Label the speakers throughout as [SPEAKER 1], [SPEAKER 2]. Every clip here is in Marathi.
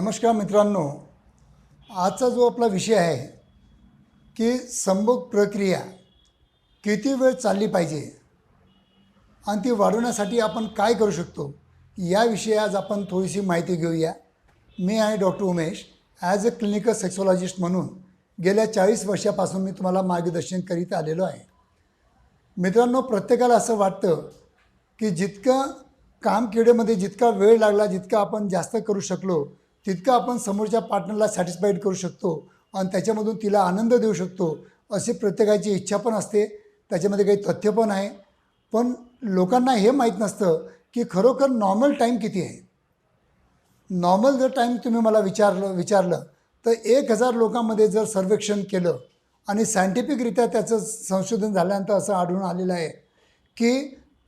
[SPEAKER 1] नमस्कार मित्रांनो आजचा जो आपला विषय आहे की संभोग प्रक्रिया किती वेळ चालली पाहिजे आणि ती वाढवण्यासाठी आपण काय करू शकतो याविषयी आज आपण थोडीशी माहिती घेऊया. मी आहे doctor Umesh as a clinical sexologist म्हणून गेल्या चाळीस वर्षापासून मी तुम्हाला मार्गदर्शन करीत आलेलो आहे. मित्रांनो प्रत्येकाला असं वाटतं की जितकं काम किडेमध्ये जितका वेळ लागला जितका आपण जास्त करू शकलो तितकं आपण समोरच्या पार्टनरला सॅटिस्फाईड करू शकतो आणि त्याच्यामधून तिला आनंद देऊ शकतो अशी प्रत्येकाची इच्छा पण असते. त्याच्यामध्ये काही तथ्य पण आहे. पण लोकांना हे माहीत नसतं की खरोखर नॉर्मल टाईम किती आहे. नॉर्मल जर टाईम तुम्ही मला विचारलं विचारलं तर एक हजार लोकांमध्ये जर सर्वेक्षण केलं आणि सायंटिफिकरित्या त्याचं संशोधन झाल्यानंतर असं आढळून आलेलं आहे की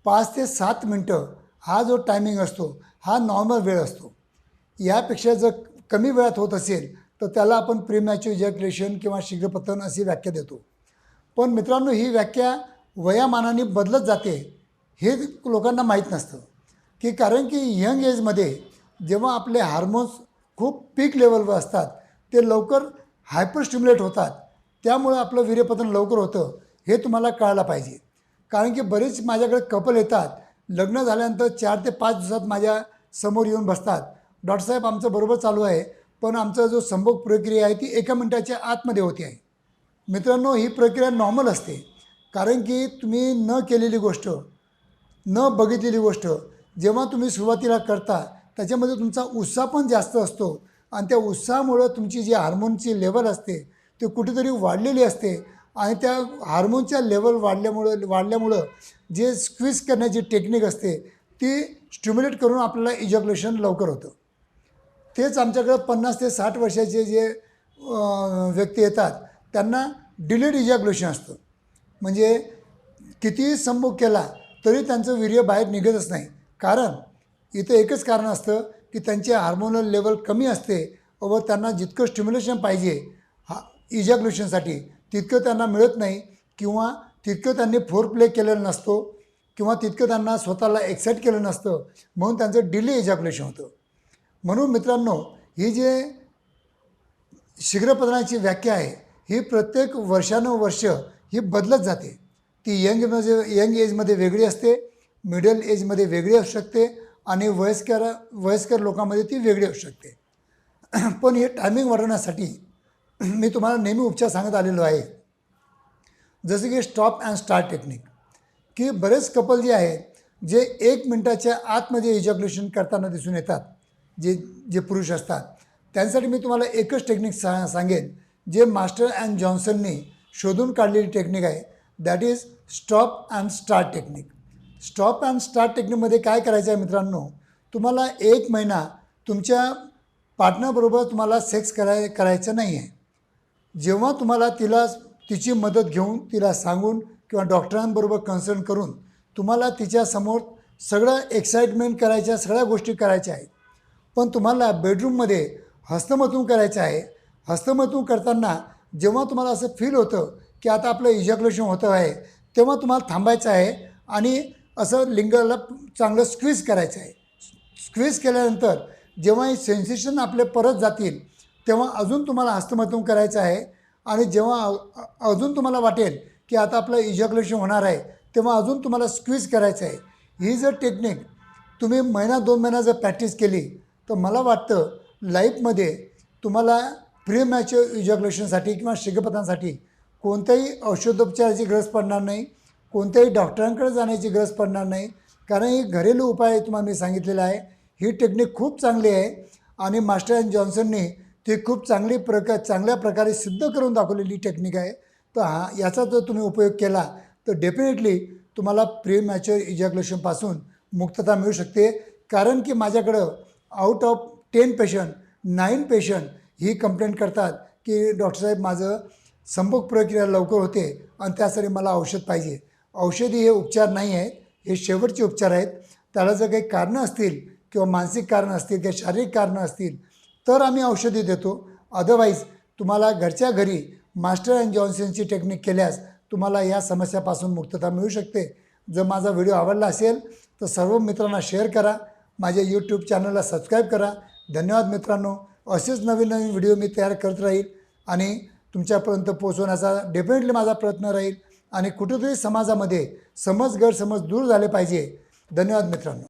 [SPEAKER 1] पाच ते सात मिनटं हा जो टायमिंग असतो हा नॉर्मल वेळ असतो. यापेक्षा जर कमी वेळात होत असेल तर त्याला आपण प्रीमॅच्युअर इजॅक्युलेशन किंवा शीघ्रपतन अशी व्याख्या देतो. पण मित्रांनो ही व्याख्या वयामानाने बदलत जाते हे लोकांना माहीत नसतं. की कारण की यंग एजमध्ये जेव्हा आपले हार्मोन्स खूप पीक लेवलवर असतात ते लवकर हायपर स्टिम्युलेट होतात. त्यामुळं आपलं वीर्यपतन लवकर होतं हे तुम्हाला कळायला पाहिजे. कारण की बरेच माझ्याकडे कपल येतात लग्न झाल्यानंतर चार ते पाच दिवसात माझ्यासमोर येऊन बसतात. डॉक्टरसाहेब आमचं बरोबर चालू आहे पण आमचा जो संभोग प्रक्रिया आहे ती एका मिनटाच्या आतमध्ये होती आहे. मित्रांनो ही प्रक्रिया नॉर्मल असते कारण की तुम्ही न केलेली गोष्ट न बघितलेली गोष्ट जेव्हा तुम्ही सुरुवातीला करता त्याच्यामध्ये तुमचा उत्साह पण जास्त असतो आणि त्या उत्साहामुळं तुमची जी हार्मोनची लेवल असते ते कुठेतरी वाढलेली असते आणि त्या हार्मोनच्या लेवल वाढल्यामुळं वाढल्यामुळं जे स्क्विज करण्याची टेक्निक असते ती स्टिम्युलेट करून आपल्याला इजॉक्युलेशन लवकर होतं. तेच आमच्याकडं पन्नास ते साठ वर्षाचे जे व्यक्ती येतात त्यांना डिलेड इजॅग्युलेशन असतं. म्हणजे कितीही संभोग केला तरी त्यांचं वीर्य बाहेर निघतच नाही. कारण इथं एकच कारण असतं की त्यांचे हार्मोनल लेवल कमी असते व त्यांना जितकं स्टिम्युलेशन पाहिजे हा इजॅग्युलेशनसाठी तितकं त्यांना मिळत नाही किंवा तितकं त्यांनी फोर प्ले केलेलं नसतो किंवा तितकं त्यांना स्वतःला एक्साईट केलं नसतं म्हणून त्यांचं डिले इजॅक्युलेशन होतं. म्हणून मित्रांनो ही जे शीघ्रपतनाची व्याख्या आहे ही प्रत्येक वर्षानुवर्ष ही बदलत जाते. ती यंग म्हणजे यंग एजमध्ये वेगळी असते मिडल एजमध्ये वेगळी असू शकते आणि वयस्कर वयस्कर लोकांमध्ये ती वेगळी असू शकते. पण हे टायमिंग वाढवण्यासाठी मी तुम्हाला नेहमी उपचार सांगत आलेलो आहे. जसं की स्टॉप अँड स्टार्ट टेक्निक की बरेच कपल जे आहेत जे एक मिनटाच्या आतमध्ये इजॉग्युलेशन करताना दिसून येतात जे जे पुरुष असतात. त्यांसाठी मी तुम्हाला एकच टेक्निक सा सांगेन जे मास्टर अँड जॉन्सननी शोधून काढलेली टेक्निक आहे. That is stop and start technique stop and start टेक्निकमध्ये काय करायचं आहे मित्रांनो? तुम्हाला एक महिना तुमच्या पार्टनरबरोबर तुम्हाला सेक्स कराय करायचं नाही आहे जेव्हा तुम्हाला तिला तिची मदत घेऊन तिला सांगून किंवा डॉक्टरांबरोबर कन्सल्ट करून तुम्हाला तिच्यासमोर सगळं एक्साइटमेंट करायच्या सगळ्या गोष्टी करायच्या आहेत. पण तुम्हाला बेडरूममध्ये हस्तमतून करायचं आहे. हस्तमतून करताना जेव्हा तुम्हाला असं फील होतं की आता आपलं इजॅक्युलेशन होतं आहे तेव्हा तुम्हाला थांबायचं आहे आणि असं लिंगाला चांगलं स्क्वीज करायचं आहे. स्क्वीज केल्यानंतर जेव्हा हे सेन्सेशन आपले परत जातील तेव्हा अजून तुम्हाला हस्तमतून करायचं आहे आणि जेव्हा अजून तुम्हाला वाटेल की आता आपलं इजॅक्युलेशन होणार आहे तेव्हा अजून तुम्हाला स्क्वीज करायचं आहे. ही जर टेक्निक तुम्ही महिना दोन महिना जर प्रॅक्टिस केली तर मला वाटतं लाईफमध्ये तुम्हाला प्री मॅच्युअर इजॅग्युलेशनसाठी किंवा शीघ्रपतांसाठी कोणत्याही औषधोपचाराची गरज पडणार नाही कोणत्याही डॉक्टरांकडे जाण्याची गरज पडणार नाही. कारण ही घरेलू उपाय तुम्हाला मी सांगितलेला आहे. ही टेक्निक खूप चांगली आहे आणि मास्टर अँड जॉन्सनने ती खूप चांगली प्रकार चांगल्या प्रकारे सिद्ध करून दाखवलेली टेक्निक आहे. तर हा याचा जर तुम्ही उपयोग केला तर डेफिनेटली तुम्हाला प्री मॅच्युअर इजॅग्युलेशनपासून मुक्तता मिळू शकते. कारण की माझ्याकडं out of ten patient nine patient he complaint करतात की डॉक्टर साहेब माझं संभोग प्रक्रिया लवकर होते आणि त्यासाठी मला औषध पाहिजे. औषधी हे उपचार नाही आहेत हे शेवटचे उपचार आहेत. त्याला जर काही कारणं असतील किंवा मानसिक कारणं असतील किंवा शारीरिक कारणं असतील तर आम्ही औषधी देतो. अदरवाईज तुम्हाला घरच्या घरी मास्टर अँड जॉन्सनची टेक्निक केल्यास तुम्हाला या समस्यापासून मुक्तता मिळू शकते. जर माझा व्हिडिओ आवडला असेल तर सर्व मित्रांना शेअर करा. माझ्या यूट्यूब चॅनलला सबस्क्राईब करा. धन्यवाद मित्रांनो. असेच नवीन नवीन व्हिडिओ मी तयार करत राहील आणि तुमच्यापर्यंत पोचवण्याचा डेफिनेटली माझा प्रयत्न राहील आणि कुठेतरी समाजामध्ये समज गैरसमज दूर झाले पाहिजे. धन्यवाद मित्रांनो.